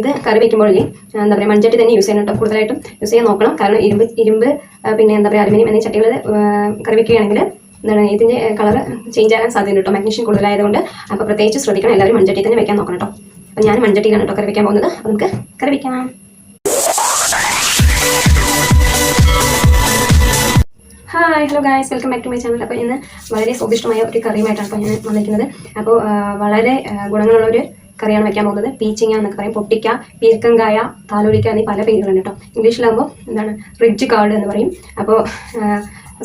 ഇത് കറി വെക്കുമ്പോഴേ എന്താ പറയുക മൺചട്ടി തന്നെ യൂസ് ചെയ്യണം കേട്ടോ കൂടുതലായിട്ടും യൂസ് ചെയ്യാൻ നോക്കണം. കാരണം ഇരുമ്പ് ഇരുമ്പ് പിന്നെ എന്താ പറയുക അലുമിനിയം എന്നീ ചട്ടികൾ കറി വെക്കുകയാണെങ്കിൽ എന്താണ് ഇതിന്റെ കളർ ചേഞ്ച് ആകാൻ സാധ്യത കേട്ടോ. മാഗ്നീഷ്യം കൂടുതലായതുകൊണ്ട്. അപ്പോൾ പ്രത്യേകിച്ച് ശ്രദ്ധിക്കണം. എല്ലാവരും മൺചട്ടി തന്നെ വെക്കാൻ നോക്കണം കേട്ടോ. അപ്പോൾ ഞാൻ മൺചട്ടിയിലാണ് കേട്ടോ കറി വെക്കാൻ പോകുന്നത്. അപ്പോൾ നമുക്ക് കറി വെക്കാം. Hi hello guys welcome back to my channel അപ്പോൾ ഇന്ന് വളരെ സ്വാദിഷ്ടമായ ഒരു കറിയുമായിട്ടാണ് അപ്പോൾ ഞാൻ വന്നിരിക്കുന്നത്. അപ്പോൾ വളരെ ഗുണങ്ങളുള്ളൊരു കറിയാണ് വെക്കാൻ പോകുന്നത്. പീച്ചിങ്ങ എന്നൊക്കെ പറയും. പൊട്ടിക്ക പീർക്കങ്കായ താലോലിക്ക എന്നീ പല പേരുകളുണ്ട് കേട്ടോ. ഇംഗ്ലീഷിലാകുമ്പോൾ എന്താണ്? റിഡ്ജ് കാർഡ് എന്ന് പറയും. അപ്പോൾ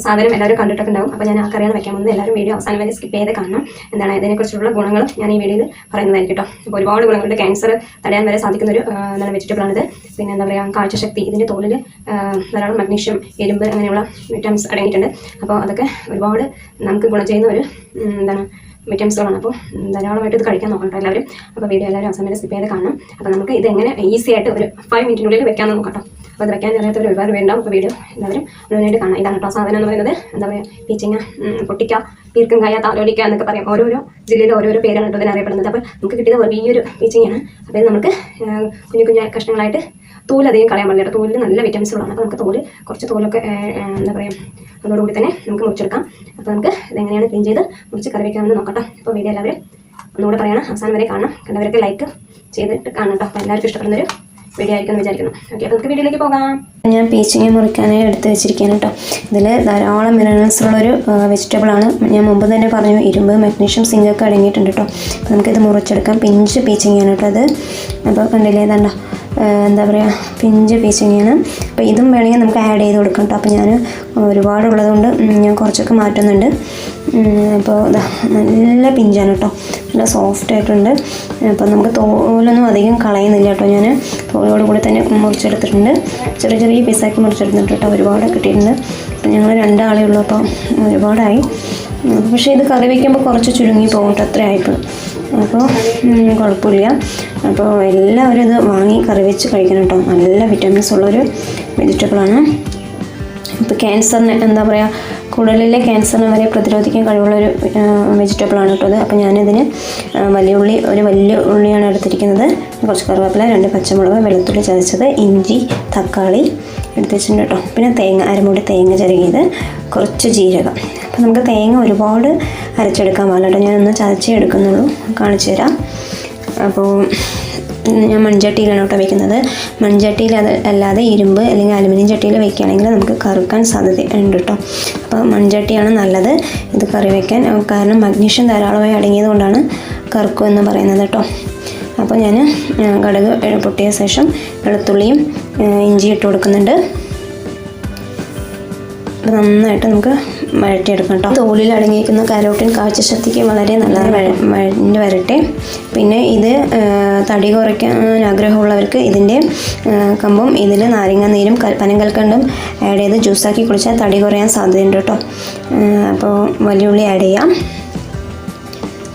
സാധനം എല്ലാവരും കണ്ടിട്ടൊക്കെ ഉണ്ടാവും അപ്പോൾ ഞാൻ ആ കറിയാണ് വെക്കാൻ പോകുന്നത്. എല്ലാവരും വീഡിയോ അവസാനം വരെ സ്കിപ്പ് ചെയ്ത് കാണണം. എന്താണ് ഇതിനെക്കുറിച്ചുള്ള ഗുണങ്ങൾ ഞാൻ ഈ വീഡിയോയിൽ പറയുന്നതായിരിക്കും കേട്ടോ. അപ്പോൾ ഒരുപാട് ഗുണങ്ങളുണ്ട്. ക്യാൻസർ തടയാൻ വരെ സാധിക്കുന്ന ഒരു നല്ല എന്താണ് ആണിത്. പിന്നെ എന്താ പറയുക കാഴ്ചശക്തി ഇതിന്റെ തോലിൽ ധാരാളം മഗ്നീഷ്യം ഇരുമ്പ് അങ്ങനെയുള്ള വിറ്റാമിൻസ് അടങ്ങിയിട്ടുണ്ട്. അപ്പോൾ അതൊക്കെ ഒരുപാട് നമുക്ക് ഗുണം ചെയ്യുന്ന ഒരു ഉം, എന്താണ് വിറ്റമിൻസുകളാണ് അപ്പോൾ ധാരാളമായിട്ട് ഇത് കഴിക്കാൻ നോക്കണം എല്ലാവരും. അപ്പോൾ വീഡിയോ എല്ലാവരും അവസാനം വരെ സ്കിപ്പ് ചെയ്ത് കാണണം. അപ്പോൾ നമുക്ക് ഇത് എങ്ങനെ ഈസി ആയിട്ട് ഒരു ഫൈവ് മിനിറ്റിനുള്ളിൽ വെക്കാൻ നോക്കാം കേട്ടോ. അപ്പോൾ അത് വെക്കാൻ അറിയാത്തവർ ഒരുപാട് വേണ്ടാവും അപ്പോൾ വീഡിയോ എല്ലാവരും മുഴുവനായിട്ട് കാണാം. ഇതാണ് കേട്ടോ സാധനം എന്ന് പറയുന്നത്. എന്താ പറയുക? പീച്ചിങ്ങ പൊട്ടിക്ക പീർക്കും കായ താലോലിക്ക എന്നൊക്കെ പറയാം. ഓരോരോ ജില്ലയിൽ ഓരോരോ പേരാണ് കേട്ടോ അതിനറിയപ്പെടുന്നത് അപ്പോൾ നമുക്ക് കിട്ടിയത് വലിയൊരു പീച്ചിങ്ങയാണ്. അപ്പോൾ ഇത് നമുക്ക് കുഞ്ഞു കുഞ്ഞു കഷ്ണങ്ങളായിട്ട് തോലധികം കളയാൻ പാടില്ല. തോലിൽ നല്ല വിറ്റമിൻസുകളാണ് അപ്പോൾ നമുക്ക് തോൽ കുറച്ച് തോലൊക്കെ എന്താ പറയുക അതോടുകൂടി തന്നെ നമുക്ക് മുറിച്ചെടുക്കാം. അപ്പോൾ നമുക്ക് ഇതെങ്ങനെയാണ് ക്ലീൻ ചെയ്ത് മുറിച്ച് കറി വയ്ക്കാമെന്ന് നോക്കട്ടോ. അപ്പോൾ വീഡിയോ എല്ലാവരും ഒന്നുകൂടെ പറയണം. അവസാനം വരെ കാണണം. കണ്ടവരൊക്കെ ലൈക്ക് ചെയ്തിട്ട് കാണണം കേട്ടോ. അപ്പോൾ എല്ലാവർക്കും ഇഷ്ടപ്പെടുന്നൊരു വീഡിയോ വിചാരിക്കുന്നു. അപ്പോൾ നമുക്ക് വീഡിയോയിലേക്ക് പോകാം. ഞാൻ പീച്ചിങ്ങ മുറിക്കാനായി എടുത്ത് വെച്ചിരിക്കുകയാണ് കേട്ടോ. ഇതിൽ ധാരാളം മിനറൽസ് ഉള്ളൊരു വെജിറ്റബിൾ ആണ്. ഞാൻ മുമ്പ് തന്നെ പറഞ്ഞു ഇരുമ്പ് മഗ്നീഷ്യം സിങ്ക് ഒക്കെ അടങ്ങിയിട്ടുണ്ട് കേട്ടോ. അപ്പോൾ നമുക്കിത് മുറിച്ചെടുക്കാം. പിഞ്ച് പീച്ചിങ്ങയാണ് കേട്ടോ അത് അപ്പോൾ കണ്ടില്ലേ ഇതാണ്ടോ? എന്താ പറയുക പിഞ്ച് പീച്ചിങ്ങയാണ് അപ്പോൾ ഇതും വേണമെങ്കിൽ നമുക്ക് ആഡ് ചെയ്ത് കൊടുക്കാം കേട്ടോ അപ്പോൾ ഞാൻ ഒരുപാടുള്ളത് കൊണ്ട് ഞാൻ കുറച്ചൊക്കെ മാറ്റുന്നുണ്ട്. അപ്പോൾ നല്ല പിഞ്ചാണ് കേട്ടോ നല്ല സോഫ്റ്റ് ആയിട്ടുണ്ട്. അപ്പോൾ നമുക്ക് തോലൊന്നും അധികം കളയുന്നില്ല കേട്ടോ ഞാൻ തോലോട് കൂടി തന്നെ മുറിച്ചെടുത്തിട്ടുണ്ട്. ചെറിയ ചെറിയ പീസാക്കി മുറിച്ചെടുത്തിട്ടുണ്ട് കേട്ടോ ഒരുപാട് കിട്ടിയിട്ടുണ്ട് അപ്പോൾ ഞങ്ങൾ രണ്ടാളേ ഉള്ളൂ അപ്പോൾ ഒരുപാടായി. പക്ഷേ ഇത് കറി വയ്ക്കുമ്പോൾ കുറച്ച് ചുരുങ്ങി പോകും കേട്ടോ അത്ര ആയപ്പോൾ അപ്പോൾ കുഴപ്പമില്ല. അപ്പോൾ എല്ലാവരും ഇത് വാങ്ങി കറി വെച്ച് കഴിക്കണം കേട്ടോ. നല്ല വിറ്റാമിൻസ് ഉള്ളൊരു വെജിറ്റബിളാണ് ഇപ്പോൾ ക്യാൻസറിന് എന്താ പറയുക കുടലിലെ ക്യാൻസറിനെ വരെ പ്രതിരോധിക്കാൻ കഴിവുള്ളൊരു വെജിറ്റബിളാണ് കേട്ടോ അത് അപ്പോൾ ഞാനിതിന് വലിയ ഉള്ളി ഒരു വലിയ ഉള്ളിയാണ് എടുത്തിരിക്കുന്നത്. കുറച്ച് കറിവേപ്പില രണ്ട് പച്ചമുളക് വെളുത്തുള്ളി ചതച്ചത് ഇഞ്ചി തക്കാളി എടുത്ത് വെച്ചിട്ടുണ്ട് കേട്ടോ. പിന്നെ തേങ്ങ അരമുടി തേങ്ങ ചിരകിയത് കുറച്ച് ജീരകം. അപ്പോൾ നമുക്ക് തേങ്ങ ഒരുപാട് അരച്ചെടുക്കാൻ പാടില്ല ഞാനൊന്ന് ചതച്ചേ എടുക്കുന്നുള്ളൂ കാണിച്ചു തരാം. അപ്പോൾ ഞാൻ മൺചട്ടിയിലാണ് കേട്ടോ വയ്ക്കുന്നത് മൺചട്ടിയിൽ അത് അല്ലാതെ ഇരുമ്പ് അല്ലെങ്കിൽ അലുമിനിയം ചട്ടിയിൽ വെക്കുകയാണെങ്കിൽ നമുക്ക് കറുക്കാൻ സാധ്യത ഉണ്ട് കേട്ടോ. അപ്പോൾ മൺചട്ടിയാണ് നല്ലത്. ഇത് കറി വയ്ക്കാൻ കാരണം മഗ്നീഷ്യം ധാരാളമായി അടങ്ങിയത് കൊണ്ടാണ് കറുക്കും എന്ന് പറയുന്നത് കേട്ടോ. അപ്പോൾ ഞാൻ കടുക് പൊട്ടിയ ശേഷം വെളുത്തുള്ളിയും ഇഞ്ചി ഇട്ട് കൊടുക്കുന്നുണ്ട്. നന്നായിട്ട് നമുക്ക് വഴറ്റിയെടുക്കാം കേട്ടോ. തോലിൽ അടങ്ങിയിരിക്കുന്ന കരോട്ടിൻ കാഴ്ചശക്തിക്ക് വളരെ നല്ലതാണ്. വഴ- വഴഞ്ഞ് വരട്ടെ. പിന്നെ ഇത് തടി കുറയ്ക്കാൻ ആഗ്രഹമുള്ളവർക്ക് ഇതിന്റെ കമ്പും ഇതിൽ നാരങ്ങ നീരും പനങ്കൽക്കണ്ടും ആഡ് ചെയ്ത് ജ്യൂസാക്കി കുടിച്ചാൽ തടി കുറയാൻ സാധ്യതയുണ്ട് കേട്ടോ. അപ്പോൾ വലിയ ഉള്ളി ആഡ് ചെയ്യാം.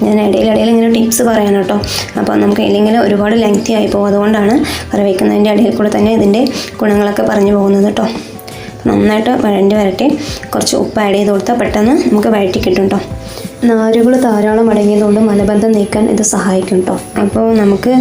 ഞാൻ ഇടയിലിടയിൽ ഇങ്ങനെ ടിപ്സ് പറയാൻ കേട്ടോ. അപ്പോൾ നമുക്ക് ഇല്ലെങ്കിൽ ഒരുപാട് ലെങ്തി ആയി പോകും. അതുകൊണ്ടാണ് കറി വയ്ക്കുന്നതിന്റെ ഇടയിൽ കൂടെ തന്നെ ഇതിന്റെ ഗുണങ്ങളൊക്കെ പറഞ്ഞു പോകുന്നത് കേട്ടോ. നന്നായിട്ട് വഴണ്ടി വരട്ടെ. കുറച്ച് ഉപ്പ് ആഡ് ചെയ്ത് കൊടുത്താൽ പെട്ടെന്ന് നമുക്ക് വഴറ്റി കിട്ടും കേട്ടോ നാരുകൾ ധാരാളം അടങ്ങിയതുകൊണ്ട് മലബന്ധം നീക്കാൻ ഇത് സഹായിക്കും കേട്ടോ അപ്പോൾ നമുക്ക്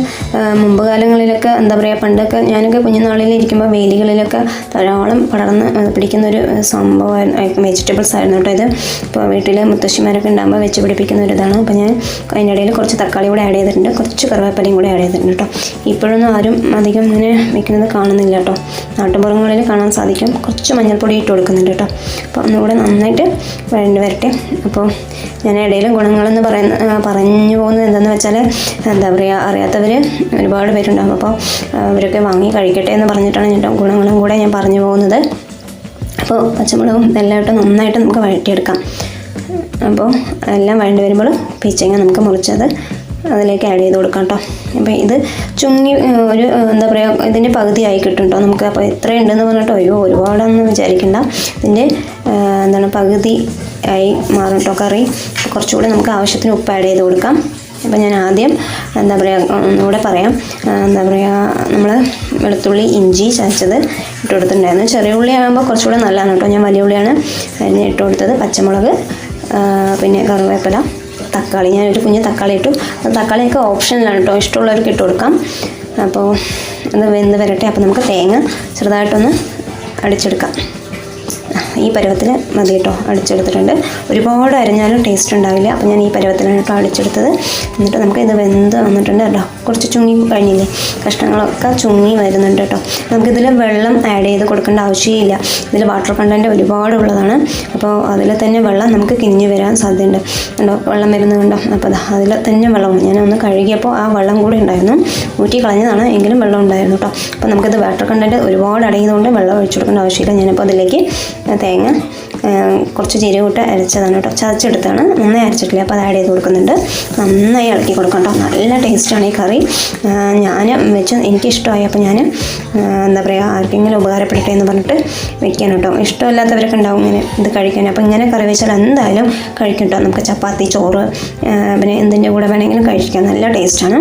മുമ്പ് കാലങ്ങളിലൊക്കെ എന്താ പറയുക പണ്ടൊക്കെ ഞാനൊക്കെ കുഞ്ഞുനാളിൽ ഇരിക്കുമ്പോൾ വേലികളിലൊക്കെ ധാരാളം പടർന്ന് പിടിക്കുന്ന ഒരു സംഭവമായിരുന്നു വെജിറ്റബിൾസ് ആയിരുന്നു കേട്ടോ ഇത്. ഇപ്പോൾ വീട്ടിൽ മുത്തശ്ശിമാരൊക്കെ ഉണ്ടാകുമ്പോൾ വെച്ച് പിടിപ്പിക്കുന്ന ഒരു ഇതാണ്. അപ്പോൾ ഞാൻ അതിന്റെ ഇടയിൽ കുറച്ച് തക്കാളി കൂടെ ആഡ് ചെയ്തിട്ടുണ്ട്. കുറച്ച് കറിവേപ്പിലയും കൂടെ ആഡ് ചെയ്തിട്ടുണ്ട് കേട്ടോ. ഇപ്പോഴൊന്നും ആരും അധികം ഇങ്ങനെ വെക്കുന്നത് കാണുന്നില്ല കേട്ടോ. നാട്ടുപുറങ്ങളിൽ കാണാൻ സാധിക്കും. കുറച്ച് മഞ്ഞൾപ്പൊടി ഇട്ട് കൊടുക്കുന്നുണ്ട് കേട്ടോ. അപ്പോൾ ഒന്നുകൂടെ നന്നായിട്ട് വഴണ്ടി വരട്ടെ. അപ്പോൾ ഇടയിൽ ഗുണങ്ങളെന്ന് പറയുന്ന പറഞ്ഞു പോകുന്നത് എന്താണെന്ന് വെച്ചാൽ എന്താ പറയുക അറിയാത്തവർ ഒരുപാട് പേരുണ്ടാകും അപ്പോൾ അവരൊക്കെ വാങ്ങി കഴിക്കട്ടെ എന്ന് പറഞ്ഞിട്ടാണ് ഞാൻ ഗുണങ്ങളും കൂടെ ഞാൻ പറഞ്ഞു പോകുന്നത്. അപ്പോൾ പച്ചമുളകും എല്ലാം നന്നായിട്ട് നമുക്ക് വഴറ്റിയെടുക്കാം. അപ്പോൾ എല്ലാം വഴണ്ടി വരുമ്പോൾ പീച്ചങ്ങ നമുക്ക് മുറിച്ചത് അതിലേക്ക് ആഡ് ചെയ്ത് കൊടുക്കാം കേട്ടോ. അപ്പോൾ ഇത് ചുങ്ങി ഒരു എന്താ പറയുക ഇതിന്റെ പകുതിയായി കിട്ടും കേട്ടോ നമുക്ക്. അപ്പോൾ എത്ര ഉണ്ടെന്ന് പറഞ്ഞിട്ടോ അയ്യോ ഒരുപാടൊന്നും വിചാരിക്കണ്ട. ഇതിന്റെ എന്താണ് പകുതി ആയി മാറും കേട്ടോ കറി. കുറച്ചുകൂടി നമുക്ക് ആവശ്യത്തിന് ഉപ്പ് ആഡ് ചെയ്ത് കൊടുക്കാം. അപ്പം ഞാൻ ആദ്യം എന്താ പറയുക ഒന്നുകൂടെ പറയാം. എന്താ പറയുക നമ്മൾ വെളുത്തുള്ളി ഇഞ്ചി ചതച്ചത് ഇട്ട് കൊടുത്തിട്ടുണ്ടായിരുന്നു. ചെറിയ ഉള്ളി ആകുമ്പോൾ കുറച്ചുകൂടെ നല്ലതാണ് കേട്ടോ. ഞാൻ വലിയ ഉള്ളിയാണ് അരിഞ്ഞ് ഇട്ട് കൊടുത്തത്. പച്ചമുളക് പിന്നെ കറിവേപ്പില തക്കാളി. ഞാനൊരു കുഞ്ഞ് തക്കാളി ഇട്ടു. തക്കാളിയൊക്കെ ഓപ്ഷനിലാണ് കേട്ടോ. ഇഷ്ടമുള്ളവർക്ക് ഇട്ട് കൊടുക്കാം. അപ്പോൾ അത് വെന്ത് വരട്ടെ. അപ്പോൾ നമുക്ക് തേങ്ങ ചെറുതായിട്ടൊന്ന് അടിച്ചെടുക്കാം. ഈ പരുവത്തിൽ മതി കേട്ടോ അടിച്ചെടുത്തിട്ടുണ്ട്. ഒരുപാട് അരിഞ്ഞാലും ടേസ്റ്റ് ഉണ്ടാവില്ല. അപ്പോൾ ഞാൻ ഈ പരുവത്തിലാണ് കേട്ടോ അടിച്ചെടുത്തത്. എന്നിട്ട് നമുക്ക് ഇത് വെന്ത് വന്നിട്ടുണ്ട് കേട്ടോ. കുറച്ച് ചുങ്ങി കഴിഞ്ഞില്ലേ? കഷ്ണങ്ങളൊക്കെ ചുങ്ങി വരുന്നുണ്ട് കേട്ടോ. നമുക്കിതിൽ വെള്ളം ആഡ് ചെയ്ത് കൊടുക്കേണ്ട ആവശ്യമില്ല. ഇതിൽ വാട്ടർ കണ്ടന്റ് ഒരുപാട് ഉള്ളതാണ്. അപ്പോൾ അതിൽ തന്നെ വെള്ളം നമുക്ക് കിഞ്ഞു വരാൻ സാധ്യതയുണ്ട്. കണ്ടോ? വെള്ളം വരുന്നത് കണ്ടോ? അപ്പോൾ അതിൽ തന്നെ വെള്ളമാണ് ഞാൻ ഒന്ന് കഴുകിയപ്പോൾ ആ വെള്ളം കൂടി ഉണ്ടായിരുന്നു. ഊറ്റി കളഞ്ഞതാണ്. എങ്കിലും വെള്ളം ഉണ്ടായിരുന്നു കേട്ടോ. അപ്പോൾ നമുക്കിത് വാട്ടർ കണ്ടന്റ് ഒരുപാട് അടങ്ങിയതുകൊണ്ട് വെള്ളം ഒഴിച്ചു കൊടുക്കേണ്ട ആവശ്യമില്ല. ഞാനിപ്പോൾ അതിലേക്ക് തേങ്ങ കുറച്ച് ജീരകൂട്ട് അരച്ചതാണ് കേട്ടോ. ചതച്ചെടുത്താണ്. നന്നായി അരച്ചിട്ടില്ല? അപ്പോൾ അത് ആഡ് ചെയ്ത് കൊടുക്കുന്നുണ്ട്. നന്നായി ഇളക്കി കൊടുക്കണം കേട്ടോ. നല്ല ടേസ്റ്റാണ് ഈ കറി. ഞാൻ വെച്ച് എനിക്കിഷ്ടമായി. അപ്പോൾ ഞാൻ എന്താ പറയുക ആർക്കെങ്കിലും ഉപകാരപ്പെടട്ടെ എന്ന് പറഞ്ഞിട്ട് വെക്കാൻ കേട്ടോ. ഇഷ്ടമില്ലാത്തവരൊക്കെ ഉണ്ടാവും ഇങ്ങനെ ഇത് കഴിക്കാൻ. അപ്പോൾ ഇങ്ങനെ കറി വെച്ചാൽ എന്തായാലും കഴിക്കും കേട്ടോ. നമുക്ക് ചപ്പാത്തി ചോറ് പിന്നെ എന്തിന്റെ കൂടെ വേണമെങ്കിലും കഴിക്കാം. നല്ല ടേസ്റ്റാണ്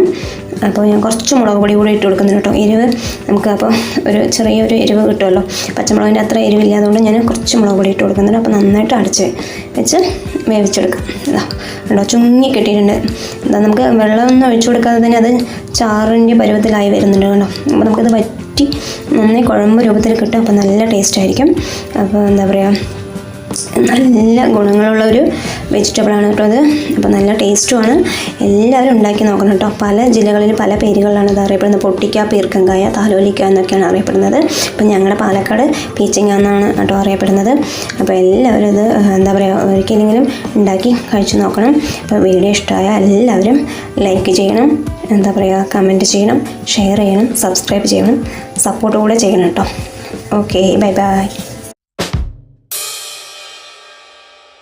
അപ്പോൾ ഞാൻ കുറച്ച് മുളക് പൊടി കൂടി ഇട്ട് കൊടുക്കുന്നുണ്ട് കേട്ടോ. എരിവ് നമുക്ക് അപ്പോൾ ഒരു ചെറിയൊരു എരിവ് കിട്ടുമല്ലോ. പച്ചമുളകിന്റെ അത്ര എരിവില്ലാതുകൊണ്ട് ഞാൻ കുറച്ച് മുളക് പൊടി ഇട്ട് കൊടുക്കുന്നുണ്ട് അപ്പോൾ നന്നായിട്ട് അടച്ച് വെച്ച് വേവിച്ചെടുക്കാം. ഇതാ കണ്ടോ? ചുങ്ങി കിട്ടിയിട്ടുണ്ട്. എന്താ നമുക്ക് വെള്ളമൊന്നും ഒഴിച്ചു കൊടുക്കാതെ തന്നെ അത് ചാറിന്റെ പരുവത്തിലായി വരുന്നുണ്ട് കണ്ടോ? അപ്പോൾ നമുക്കത് വറ്റി നന്നായി കുഴമ്പ് രൂപത്തിൽ കിട്ടും അപ്പോൾ നല്ല ടേസ്റ്റ് ആയിരിക്കും. അപ്പോൾ എന്താ പറയുക നല്ല ഗുണങ്ങളുള്ള ഒരു വെജിറ്റബിളാണ് കേട്ടോ അത്. അപ്പോൾ നല്ല ടേസ്റ്റുമാണ് എല്ലാവരും ഉണ്ടാക്കി നോക്കണം കേട്ടോ. പല ജില്ലകളിൽ പല പേരുകളിലാണ് ഇത് അറിയപ്പെടുന്നത്. പൊട്ടിക്ക പീർക്കങ്കായ താലോലിക്ക എന്നൊക്കെയാണ് അറിയപ്പെടുന്നത്. ഇപ്പം ഞങ്ങളുടെ പാലക്കാട് പീച്ചിങ്ങ എന്നാണ് കേട്ടോ അറിയപ്പെടുന്നത്. അപ്പോൾ എല്ലാവരും ഇത് എന്താ പറയുക ഒരിക്കലെങ്കിലും ഉണ്ടാക്കി കഴിച്ചു നോക്കണം. അപ്പോൾ വീഡിയോ ഇഷ്ടമായ എല്ലാവരും ലൈക്ക് ചെയ്യണം. എന്താ പറയുക കമന്റ് ചെയ്യണം. ഷെയർ ചെയ്യണം. സബ്സ്ക്രൈബ് ചെയ്യണം. സപ്പോർട്ട് കൂടെ ചെയ്യണം കേട്ടോ. Okay bye bye